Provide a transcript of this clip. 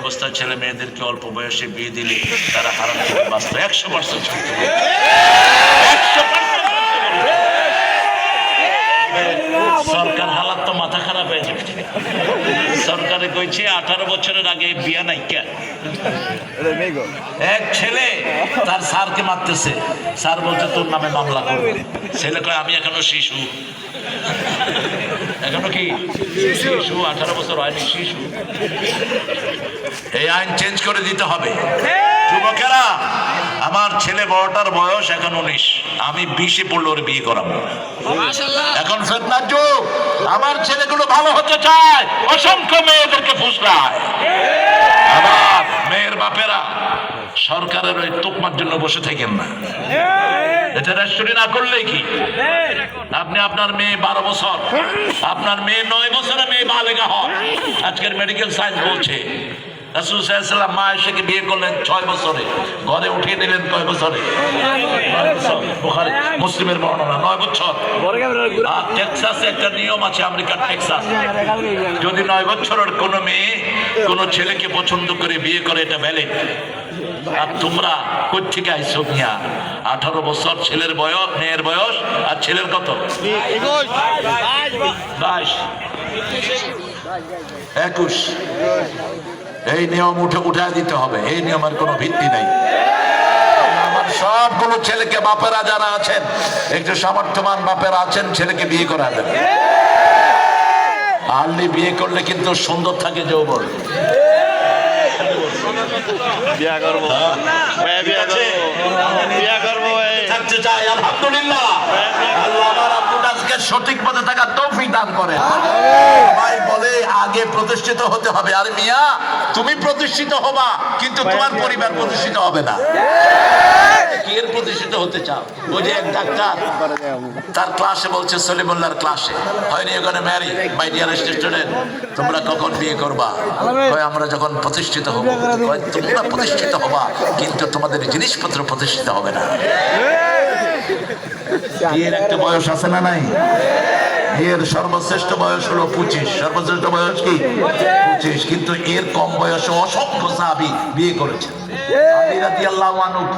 অবস্থায় ছেলে মেয়েদেরকে অল্প বয়সে বিয়ে দিলে তারা হারাম থেকে বাঁচত। একশো পার্সেন্ট সরকার হালাত তো মাথা খারাপ হয়ে যাবে। সরকারে কইছে আঠারো বছরের আগে বিয়া নাই কে? এক ছেলে তার স্যারকে মারতেছে। স্যার বলছে তোর নামে মামলা করবে। ছেলে কয় আমি এখনও শিশু। এখনও কি? শিশু আঠারো বছর হয়নি শিশু। এই আইন চেঞ্জ করে দিতে হবে। যুবকেরা আমার ছেলে বড়টার বয়স এখন উনিশ। আমি বিশে পড়লে ওর বিয়ে করাবো। এখন ফেতনার যুগ। আমার ছেলেগুলো ভালো হতে চায়। সরকারের ওই তোকমার জন্য বসে থাকেন না। এটা রেস্টুরেন্ট না করলে কি? আপনি আপনার মেয়ে বারো বছর, আপনার মেয়ে নয় বছরে মেয়ে বালেগা হন। আজকের মেডিকেল সায়েন্স বলছে রাসূল সাল্লাল্লাহু মা এসেকে বিয়ে করলেন ছয় বছরে। ঘরে উঠিয়ে দিলেন কয় বছরে? মুসলিমের বর্ণনা, নয় বছর। টেক্সাসে একটা নিয়ম আছে, আমেরিকার টেক্সাস। যদি নয় বছরের কোনো মেয়ে কোনো ছেলেকে পছন্দ করে বিয়ে করে, এটা ভ্যালিড আর তোমরা কোথেকে আইসো মিয়া? আঠারো বছর ছেলের বয়স, মেয়ের বয়স, আর ছেলের কত? একুশ। এই নিয়ম উঠে উঠায় দিতে হবে। এই নিয়মের কোনো ভিত্তি নেই। আমার সবগুলো ছেলেকে বাপেরা যারা আছেন একটু সামর্থ্যবান বাপেরা আছেন ছেলেকে বিয়ে করা দেবে আর্লি বিয়ে করলে কিন্তু সুন্দর থাকে যৌবন। বিয়া করব। বিয়া করব। বিয়া করব থাকতে চাই আলহামদুলিল্লাহ। আল্লাহ আমার আব্বুর আজকে সঠিক পথে থাকা তৌফিক দান করে আগে প্রতিষ্ঠিত হতে হবে। আরে মিয়া তুমি প্রতিষ্ঠিত হবা কিন্তু তোমার পরিবার প্রতিষ্ঠিত হবে না। এর প্রতিষ্ঠিত হতে চাও? ওই যে এক ডাক্তার তার ক্লাসে বলছে সলিমুল্লাহর ক্লাসে হয়নি ওখানে ম্যারি মাই ডিয়ার স্টুডেন্ট তোমরা কখন বিয়ে করবা? কয় আমরা যখন প্রতিষ্ঠিত হব। কয় তোমরা প্রতিষ্ঠিত হবা কিন্তু তোমাদের জিনিসপত্র প্রতিষ্ঠিত হবে না। বিয়ের একটা বয়স আছে না নাই? এর সর্বশ্রেষ্ঠ বয়স হলো পঁচিশ। সর্বশ্রেষ্ঠ বয়স কি? পঁচিশ। কিন্তু এর কম বয়সে অসংখ্য সাহাবি বিয়ে করেছে আলী রাদিয়াল্লাহু আনহু